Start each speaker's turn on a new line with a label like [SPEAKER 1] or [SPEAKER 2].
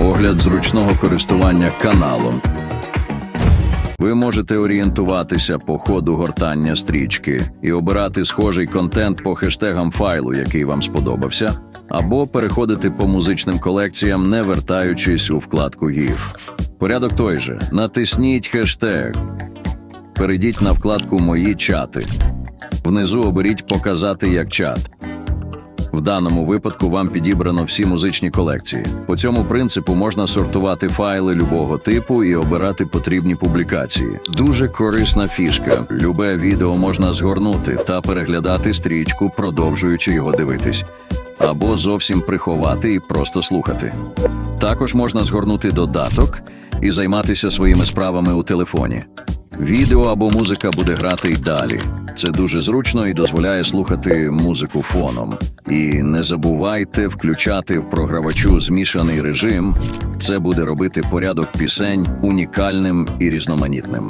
[SPEAKER 1] Огляд зручного користування каналом. Ви можете орієнтуватися по ходу гортання стрічки і обирати схожий контент по хештегам файлу, який вам сподобався, або переходити по музичним колекціям, не вертаючись у вкладку GIF. Порядок той же: натисніть хештег, перейдіть на вкладку Мої чати. Внизу оберіть Показати як чат. В даному випадку вам підібрано всі музичні колекції. По цьому принципу можна сортувати файли любого типу і обирати потрібні публікації. Дуже корисна фішка. Любе відео можна згорнути та переглядати стрічку, продовжуючи його дивитись, або зовсім приховати і просто слухати. Також можна згорнути додаток і займатися своїми справами у телефоні. Відео або музика буде грати й далі. Це дуже зручно і дозволяє слухати музику фоном. І не забувайте включати в програвачу змішаний режим. Це буде робити порядок пісень унікальним і різноманітним.